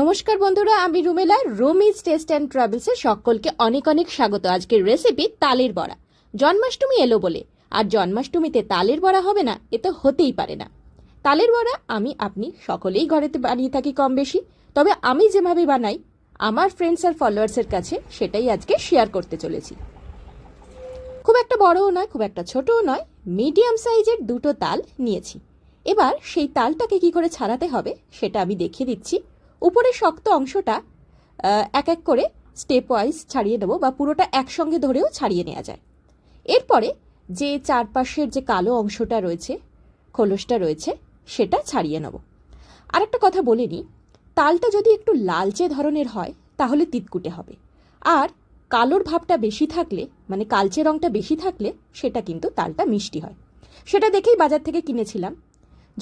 নমস্কার বন্ধুরা, আমি রুমেলা, রুমিজ টেস্ট অ্যান্ড ট্রাভেলসে সকলকে অনেক অনেক স্বাগত। আজকের রেসিপি তালের বড়া। জন্মাষ্টমী এলো বলে, আর জন্মাষ্টমীতে তালের বড়া হবে না, এ তো হতেই পারে না। তালের বড়া আমি আপনি সকলেই ঘরেতে বানিয়ে থাকি কম বেশি তবে আমি যেভাবে বানাই, আমার ফ্রেন্ডস আর ফলোয়ার্সের কাছে সেটাই আজকে শেয়ার করতে চলেছি। খুব একটা বড়ও নয়, খুব একটা ছোটও নয় মিডিয়াম সাইজের দুটো তাল নিয়েছি। এবার সেই তালটাকে কি করে ছাড়াতে হবে, সেটা আমি দেখিয়ে দিচ্ছি। উপরের শক্ত অংশটা এক এক করে স্টেপ ওয়াইজ ছাড়িয়ে নেব বা পুরোটা একসঙ্গে ধরেও ছাড়িয়ে নেওয়া যায়। এরপরে যে চারপাশের যে কালো অংশটা রয়েছে, খোলসটা রয়েছে, সেটা ছাড়িয়ে নেব। আরেকটা কথা বলে নিই, তালটা যদি একটু লালচে ধরনের হয়, তাহলে তিতকুটে হবে। আর কালোর ভাবটা বেশি থাকলে মানে কালচে রঙটা বেশি থাকলে, সেটা কিন্তু তালটা মিষ্টি হয়। সেটা দেখেই বাজার থেকে কিনেছিলাম।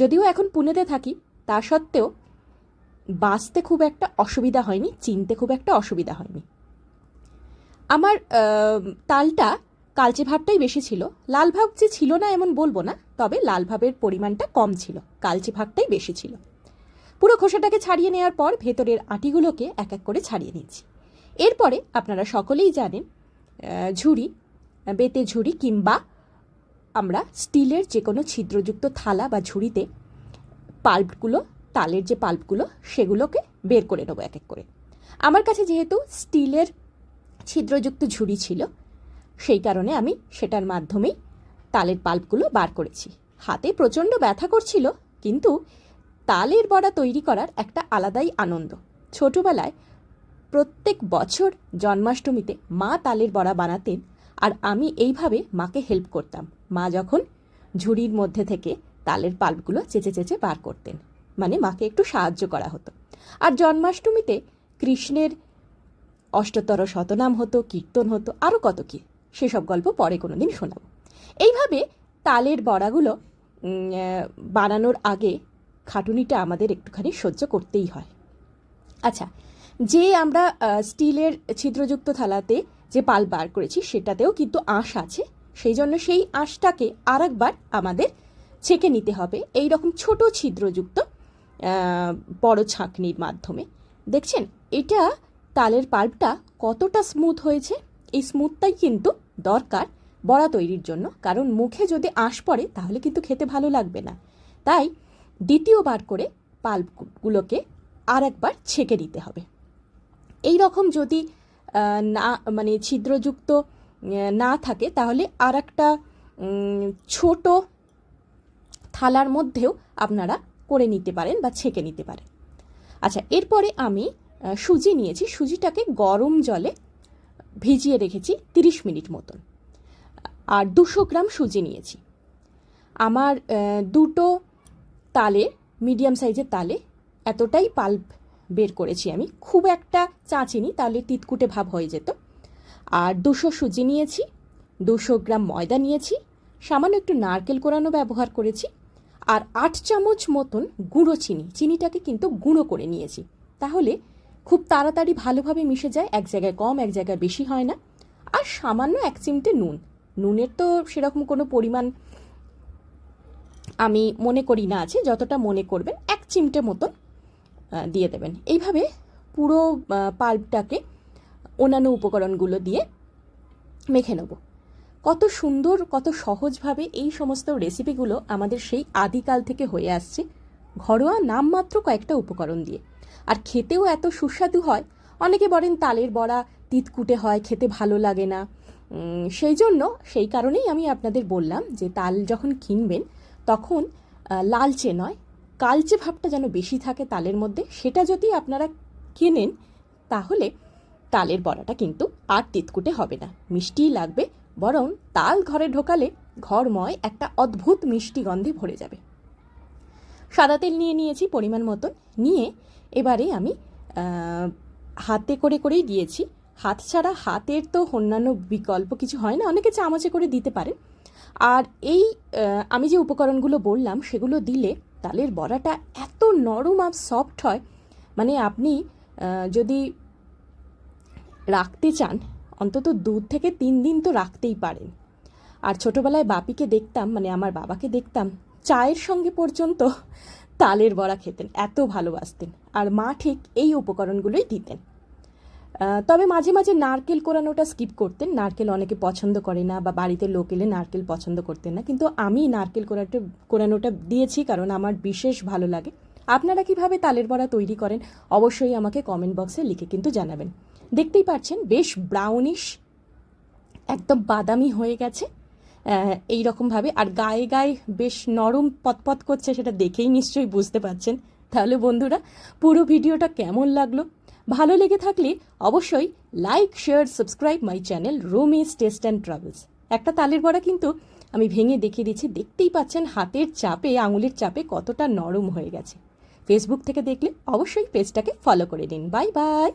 যদিও এখন পুনেতে থাকি, তা সত্ত্বেও বাঁচতে খুব একটা অসুবিধা হয়নি, চিনতে খুব একটা অসুবিধা হয়নি। আমার তালটা কালচে ভাবটাই বেশি ছিল। লাল ভাব যে ছিল না এমন বলব না, তবে লাল ভাবের পরিমাণটা কম ছিল, কালচে ভাবটাই বেশি ছিল। পুরো খোসাটাকে ছাড়িয়ে নেওয়ার পর ভেতরের আটিগুলোকে এক এক করে ছাড়িয়ে নিচ্ছি এরপরে আপনারা সকলেই জানেন ঝুড়ি, বেতে ঝুড়ি কিংবা আমরা স্টিলের যে কোনো ছিদ্রযুক্ত থালা বা ঝুড়িতে পাল্পগুলো তালের যে পাল্পগুলো, সেগুলোকে বের করে নেব এক এক করে। আমার কাছে যেহেতু স্টিলের ছিদ্রযুক্ত ঝুড়ি ছিল, সেই কারণে আমি সেটার মাধ্যমেই তালের পাল্পগুলো বার করেছি। হাতে প্রচণ্ড ব্যথা করছিল, কিন্তু তালের বড়া তৈরি করার একটা আলাদাই আনন্দ। ছোটবেলায় প্রত্যেক বছর জন্মাষ্টমীতে মা তালের বড়া বানাতেন আর আমি এইভাবে মাকে হেল্প করতাম। মা যখন ঝুড়ির মধ্যে থেকে তালের পাল্পগুলো চেঁচে চেঁচে বার করতেন। মানে মাকে একটু সাহায্য করা হতো। আর জন্মাষ্টমীতে কৃষ্ণের অষ্টতর শতনাম হতো, কীর্তন হতো আরও কত কী, সেসব গল্প পরে কোনো দিন শোনাবো। এইভাবে তালের বড়াগুলো বানানোর আগে খাটুনিটা আমাদের একটুখানি সহ্য করতেই হয়। আচ্ছা যে আমরা স্টিলের ছিদ্রযুক্ত থালাতে যে পাল বার করেছি, সেটাতেও কিন্তু আঁশ আছে। সেই জন্য সেই আঁশটাকে আর আমাদের ছেঁকে নিতে হবে। এই রকম ছোট ছিদ্রযুক্ত বড় ছাঁকনির মাধ্যমে। দেখছেন, এটা তালের পাল্পটা কতটা স্মুথ হয়েছে। এই স্মুথটাই কিন্তু দরকার বড়া তৈরির জন্য। কারণ মুখে যদি আঁশ পড়ে, তাহলে কিন্তু খেতে ভালো লাগবে না। তাই দ্বিতীয়বার করে পাল্পগুলোকে আর একবার ছেঁকে দিতে হবে। এই রকম যদি না মানে ছিদ্রযুক্ত না থাকে, তাহলে আর একটা ছোটো থালার মধ্যেও আপনারা করে নিতে পারেন বা ছেঁকে নিতে পারেন। আচ্ছা এরপরে আমি সুজি নিয়েছি। সুজিটাকে গরম জলে ভিজিয়ে রেখেছি তিরিশ মিনিট মতন। আর দুশো গ্রাম সুজি নিয়েছি। আমার দুটো তালে, মিডিয়াম সাইজের তালে এতটাই পাল্প বের করেছি আমি। খুব একটা চাঁচিনি, তাহলে তিতকুটে ভাব হয়ে যেত। আর দুশো সুজি নিয়েছি, দুশো গ্রাম ময়দা নিয়েছি। সামান্য একটু নারকেল কোরানো ব্যবহার করেছি। আর আট চামচ মতন গুঁড়ো চিনি। চিনিটাকে কিন্তু গুঁড়ো করে নিয়েছি। তাহলে খুব তাড়াতাড়ি ভালোভাবে মিশে যায়, এক জায়গায় কম, এক জায়গায় বেশি হয় না। আর সামান্য এক চিমটে নুন। নুনের তো সেরকম কোনো পরিমাণ আমি মনে করি না আছে, যতটা মনে করবেন, এক চিমটে মতন দিয়ে দেবেন। এইভাবে পুরো পাল্পটাকে অন্যান্য উপকরণগুলো দিয়ে মেখে নেব। কত সুন্দর, কত সহজভাবে এই সমস্ত রেসিপিগুলো আমাদের সেই আদিকাল থেকে হয়ে আসছে। ঘরোয়া নামমাত্র কয়েকটা উপকরণ দিয়ে। আর খেতেও এত সুস্বাদু হয়। অনেকে বলেন তালের বড়া তিতকুটে হয়, খেতে ভালো লাগে না। সেই জন্য, সেই কারণেই আমি আপনাদের বললাম যে তাল যখন কিনবেন, তখন লালচে নয়, কালচে ভাবটা যেন বেশি থাকে তালের মধ্যে, সেটা যদি আপনারা কেনেন, তাহলে তালের বড়াটা কিন্তু আর তিতকুটে হবে না। মিষ্টিই লাগবে বরং তাল ঘরে ঢোকালে ঘরময় একটা অদ্ভুত মিষ্টি গন্ধে ভরে যাবে। সাদা তেল নিয়ে নিয়েছি পরিমাণ মতন। নিয়ে এবারে আমি হাতে করে করেই দিয়েছি। হাত ছাড়া হাতের তো অন্যান্য বিকল্প কিছু হয় না, অনেকে চামচে করে দিতে পারে। আর এই আমি যে উপকরণগুলো বললাম সেগুলো দিলে তালের বড়াটা এত নরম আর সফট হয়। মানে আপনি যদি রাখতে চান অন্তত দু থেকে তিন দিন তো রাখতেই পারেন। আর ছোটোবেলায় বাপিকে দেখতাম মানে আমার বাবাকে দেখতাম, চায়ের সঙ্গে পর্যন্ত তালের বড়া খেতেন, এত ভালোবাসতেন। আর মা ঠিক এই উপকরণগুলোই দিতেন। তবে মাঝে মাঝে নারকেল কোরানোটা স্কিপ করতেন। নারকেল অনেকে পছন্দ করে না বা বাড়িতে লোক এলে নারকেল পছন্দ করতেন না। কিন্তু আমি নারকেল কোরাটা কোরানোটা দিয়েছি কারণ আমার বিশেষ ভালো লাগে। আপনারা কীভাবে তালের বড়া তৈরি করেন, অবশ্যই আমাকে কমেন্ট বক্সে লিখে কিন্তু জানাবেন। দেখতেই পাচ্ছেন বেশ ব্রাউনিশ একদম বাদামি হয়ে গেছে। এই রকমভাবে আর গায়ে গায়ে বেশ নরম পতপত করছে সেটা দেখেই নিশ্চয়ই বুঝতে পারছেন। তাহলে বন্ধুরা, পুরো ভিডিওটা কেমন লাগল? ভালো লেগে থাকলে অবশ্যই like share subscribe my channel রোমিস taste and travels একটা তালের বড়া কিন্তু আমি ভেঙে দেখিয়ে দিচ্ছি। দেখতেই পাচ্ছেন, হাতের চাপে, আঙুলের চাপে কতটা নরম হয়ে গেছে। ফেসবুক থেকে দেখলে অবশ্যই পেজটাকে ফলো করে নিন বাই বাই